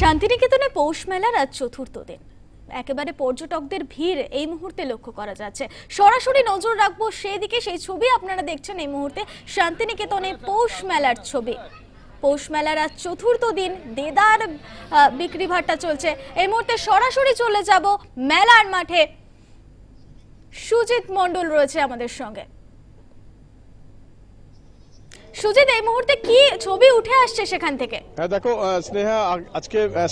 শান্তিনিকেতনে পৌষ মেলার আজ চতুর্থ দিন। একেবারে পর্যটকদের ভিড় এই মুহূর্তে লক্ষ্য করা যাচ্ছে। সরাসরি নজর রাখব সেই দিকে সেই ছবি আপনারা দেখছেন এই মুহূর্তে শান্তিনিকেতনে পৌষ মেলার ছবি। পৌষ মেলার আজ চতুর্থ দিন, দেদার বিক্রি ভাট্টা চলছে। এই মুহূর্তে সরাসরি চলে যাব মেলার মাঠে। সুজিত মণ্ডল রয়েছে আমাদের সঙ্গে। এই মুহূর্তে কি ছবি উঠে আসছে সেখান থেকে? হ্যাঁ দেখো স্নেহা আজকে হ্যাঁ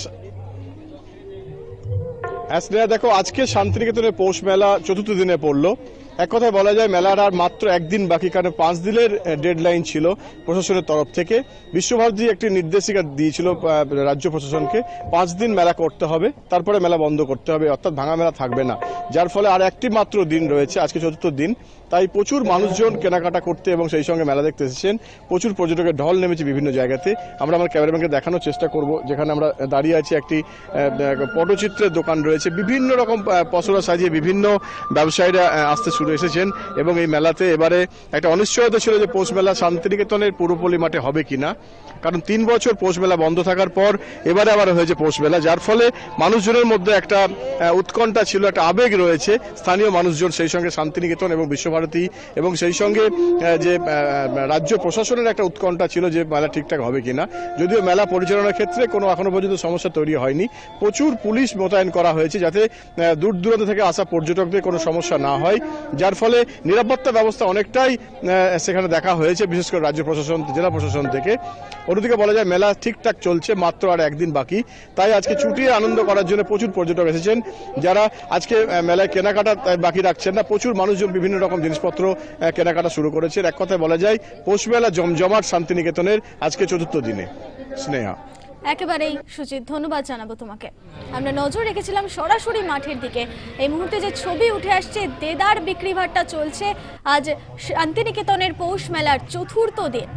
স্নেহা, দেখো, আজকে শান্তিনিকেতনের পৌষ মেলা চতুর্থ দিনে পড়ল। এক কথায় বলা যায়, মেলার আর মাত্র একদিন বাকি, কারণ পাঁচ দিনের ডেডলাইন ছিল প্রশাসনের তরফ থেকে। বিশ্বভারতী একটি নির্দেশিকা দিয়েছিল রাজ্য প্রশাসনকে, পাঁচ দিন মেলা করতে হবে, তারপরে মেলা বন্ধ করতে হবে, অর্থাৎ ভাঙা মেলা থাকবে না। যার ফলে আর একটি মাত্র দিন রয়েছে, আজকে চতুর্থ দিন। তাই প্রচুর মানুষজন কেনাকাটা করতে এবং সেই সঙ্গে মেলা দেখতে এসেছেন। প্রচুর পর্যটকের ঢল নেমেছে বিভিন্ন জায়গাতে। আমরা আমার ক্যামেরাম্যানকে দেখানোর চেষ্টা করব যেখানে আমরা দাঁড়িয়ে আছি একটি পটচিত্রের দোকান রয়েছে। বিভিন্ন রকম পসরা সাজিয়ে বিভিন্ন ব্যবসায়ীরা আসতে শুরু এসেছেন এবং এই মেলাতে এবারে একটা অনিশ্চয়তা ছিল যে পৌষ মেলা শান্তিনিকেতনের পুরোপল্লী মাঠে হবে কিনা। কারণ তিন বছর পৌষ মেলা বন্ধ থাকার পর এবারে আবার হয়েছে পৌষ মেলা। যার ফলে মানুষজনের মধ্যে একটা উৎকণ্ঠা ছিল একটা আবেগ রয়েছে। স্থানীয় মানুষজন সেই সঙ্গে শান্তিনিকেতন এবং বিশ্বভারতী এবং সেই সঙ্গে যে রাজ্য প্রশাসনের একটা উৎকণ্ঠা ছিল যে মেলা ঠিকঠাক হবে কিনা। যদিও মেলা পরিচালনার ক্ষেত্রে কোনো এখনও পর্যন্ত সমস্যা তৈরি হয়নি। প্রচুর পুলিশ মোতায়েন করা হয়েছে যাতে দূর দূরান্ত থেকে আসা পর্যটকদের কোনো সমস্যা না হয়। যার ফলে নিরাপত্তা ব্যবস্থা অনেকটাই সেখানে দেখা হয়েছে, বিশেষ করে রাজ্য প্রশাসন, জেলা প্রশাসন থেকে। অন্যদিকে বলা যায় মেলা ঠিকঠাক চলছে, মাত্র আর একদিন বাকি। তাই আজকে ছুটিয়ে আনন্দ করার জন্য প্রচুর পর্যটক এসেছেন, যারা আজকে মেলায় কেনাকাটা বাকি রাখছেন না। প্রচুর মানুষজন বিভিন্ন রকম জিনিসপত্র কেনাকাটা শুরু করেছে এক কথায় বলা যায় পৌষ মেলা জমজমাট শান্তিনিকেতনের আজকে চতুর্থ দিনে। স্নেহা। একেবারেই সুচিত, ধন্যবাদ জানাব তোমাকে। আমরা নজর রেখেছিলাম সরাসরি মাঠের দিকে। এই মুহূর্তে যে ছবি উঠে আসছে, দেদার বিক্রি ভাট্টা চলছে। আজ শান্তিনিকেতনের পৌষ মেলার চতুর্থ দিন।